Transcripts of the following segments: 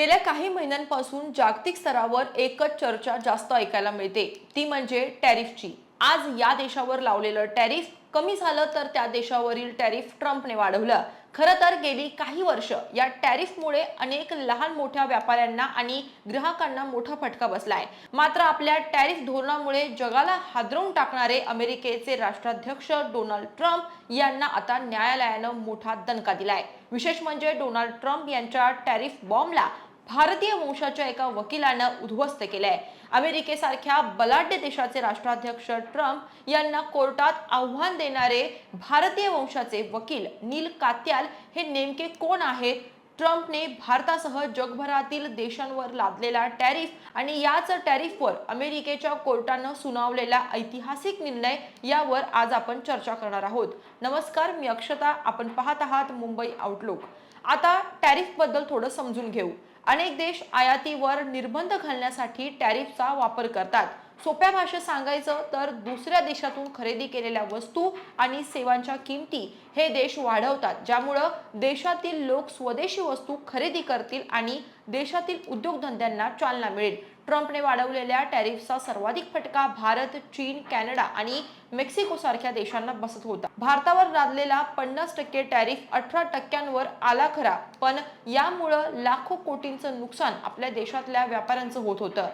गेल्या काही महिन्यांपासून जागतिक स्तरावर एकच चर्चा जास्त ऐकायला मिळते. ती म्हणजे टॅरिफची. आज या देशावर लावलेलं टॅरिफ कमी झालं तर त्या देशावरील टॅरिफ ट्रम्पने वाढवलं. खरं तर गेली काही वर्ष या टॅरिफमुळे अनेक लहान मोठ्या व्यापाऱ्यांना आणि ग्राहकांना मोठा फटका बसलाय. मात्र आपल्या टॅरिफ धोरणामुळे जगाला हादरवून टाकणारे अमेरिकेचे राष्ट्राध्यक्ष डोनाल्ड ट्रम्प यांना आता न्यायालयानं मोठा दणका दिलाय. विशेष म्हणजे डोनाल्ड ट्रम्प यांच्या टॅरिफ बॉम्बला भारतीय वंशाच्या एका वकिलानं उद्ध्वस्त केलंय. अमेरिकेसारख्या बलाढ्य देशाचे राष्ट्राध्यक्ष ट्रम्प यांना कोर्टात आव्हान देणारे भारतीय वंशाचे वकील नील कात्याल हे नेमके कोण आहेत? ट्रम्पने भारतासह जगभरातील देशांवर लादलेला टॅरिफ आणि याच टॅरिफवर अमेरिकेच्या कोर्टानं सुनावलेला ऐतिहासिक निर्णय यावर आज आपण चर्चा करणार आहोत. नमस्कार मी अक्षता. आपण पाहत आहात मुंबई आउटलुक आता टॅरिफबद्दल थोडं समजून घेऊ. अनेक देश आयातीवर निर्बंध घालण्यासाठी टॅरिफचा वापर करतात. सोप्या भाषेत सांगायचं तर दुसऱ्या देशातून खरेदी केलेल्या वस्तू आणि सेवांच्या किमती हे देश वाढवतात. ज्यामुळं देशातील लोक स्वदेशी वस्तू खरेदी करतील आणि देशातील उद्योगधंद्यांना चालना मिळेल. ट्रम्पने वाढवलेल्या टॅरिफचा सर्वाधिक फटका भारत चीन कॅनडा आणि मेक्सिको सारख्या देशांना बसत होता. भारतावर लादलेला पन्नास टक्के टॅरिफ अठरा टक्क्यांवर आला खरा पण यामुळं लाखो कोटींचं नुकसान आपल्या देशातल्या व्यापाऱ्यांचं होत होतं.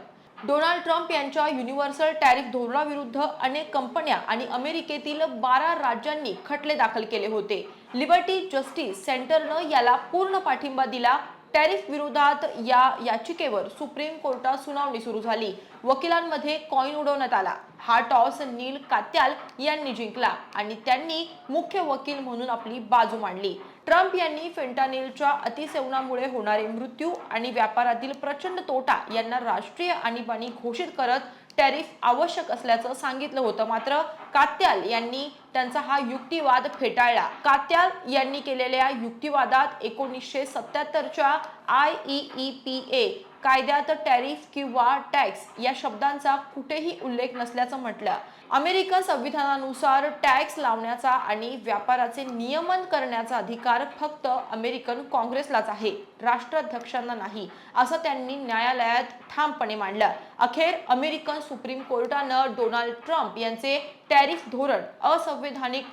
डोनाल्ड ट्रम्प यांच्या युनिव्हर्सल टॅरिफ धोरणाविरुद्ध अनेक कंपन्या आणि अमेरिकेतील बारा राज्यांनी खटले दाखल केले होते. लिबर्टी जस्टिस सेंटरनं याला पूर्ण पाठिंबा दिला टॅरिफ विरोधात या याचिकेवर सुप्रीम कोर्टात सुनावणी सुरू झाली. वकिलांमध्ये कॉईन उडवण्यात आला. हा टॉस नील कात्याल यांनी जिंकला आणि त्यांनी मुख्य वकील म्हणून आपली बाजू मांडली. ट्रम्प यांनी फेंटानिलच्या अतिसेवनामुळे होणारे मृत्यू आणि व्यापारातील प्रचंड तोटा यांना राष्ट्रीय आणीबाणी घोषित करत टॅरिफ आवश्यक असल्याचं सांगितलं होतं. मात्र कात्याल यांनी त्यांचा हा युक्तिवाद फेटाळला. कात्याल यांनी केलेल्या युक्तिवादात एकोणीसशे सत्याहत्तरच्या आय ई पी ए कायद्यात टॅरिफ किंवा टॅक्स या शब्दांचा कुठेही उल्लेख नसल्याचं म्हटलं. अमेरिकन संविधानानुसार टॅक्स लावण्याचा आणि व्यापाराचे नियमन करण्याचा अधिकार फक्त अमेरिकन काँग्रेसलाच आहे राष्ट्राध्यक्षांना नाही असं त्यांनी न्यायालयात ठामपणे मांडलं. अखेर अमेरिकन सुप्रीम कोर्टानं डोनाल्ड ट्रम्प यांचे टॅरिफ धोरण असंवैधानिक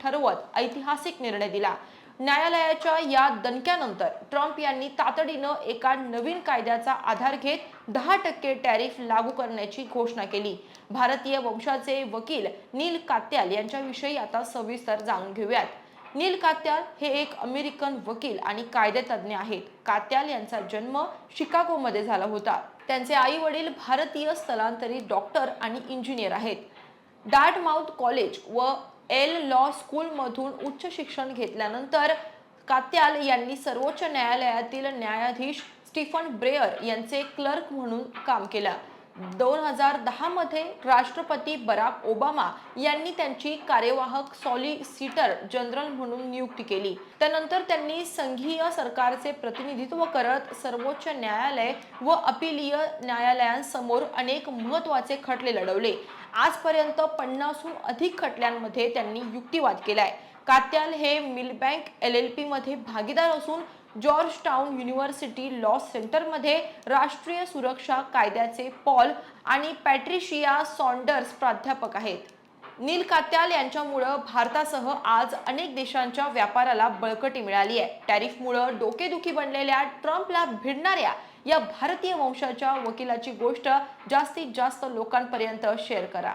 ठरवत ऐतिहासिक निर्णय दिला. न्यायालयाच्या या दणक्यानंतर ट्रम्प यांनी तातडीनं एका नवीन कायद्याचा आधार घेत दहा टक्के टॅरिफ लागू करण्याची घोषणा केली. भारतीय वंशाचे वकील नील कात्याल यांच्याविषयी आता सविस्तर जाणून घेऊयात. नील कात्याल हे एक अमेरिकन वकील आणि कायदेतज्ञ आहेत. कात्याल यांचा जन्म शिकागोमध्ये झाला होता. त्यांचे आई वडील भारतीय स्थलांतरित डॉक्टर आणि इंजिनियर आहेत. डार्टमाउथ कॉलेज व एल लॉ स्कूलमधून उच्च शिक्षण घेतल्यानंतर कात्याल यांनी सर्वोच्च न्यायालयातील न्यायाधीश स्टीफन ब्रेअर यांचे क्लर्क म्हणून काम केलं. दोन हजार दहा मध्ये राष्ट्रपती बराक ओबामा यांनी त्यांची कार्यवाहक सॉलिसिटर जनरल म्हणून नियुक्ती केली. त्यानंतर त्यांनी संघीय सरकारचे प्रतिनिधित्व करत सर्वोच्च न्यायालय व अपिलीय न्यायालयांसमोर अनेक महत्त्वाचे खटले लढवले. आजपर्यंत पन्नासहून अधिक खटल्यांमध्ये त्यांनी युक्तिवाद केलाय. कात्याल हे मिलबँक एल एल पीमध्ये भागीदार असून जॉर्ज टाउन युनिव्हर्सिटी लॉ सेंटरमध्ये राष्ट्रीय सुरक्षा कायद्याचे पॉल आणि पॅट्रिशिया सॉन्डर्स प्राध्यापक आहेत. नील कात्याल यांच्यामुळं भारतासह आज अनेक देशांच्या व्यापाराला बळकटी मिळाली आहे. टॅरिफमुळं डोकेदुखी बनलेल्या ट्रम्पला भिडणाऱ्या या भारतीय वंशाच्या वकिलाची गोष्ट जास्तीत जास्त लोकांपर्यंत शेअर करा.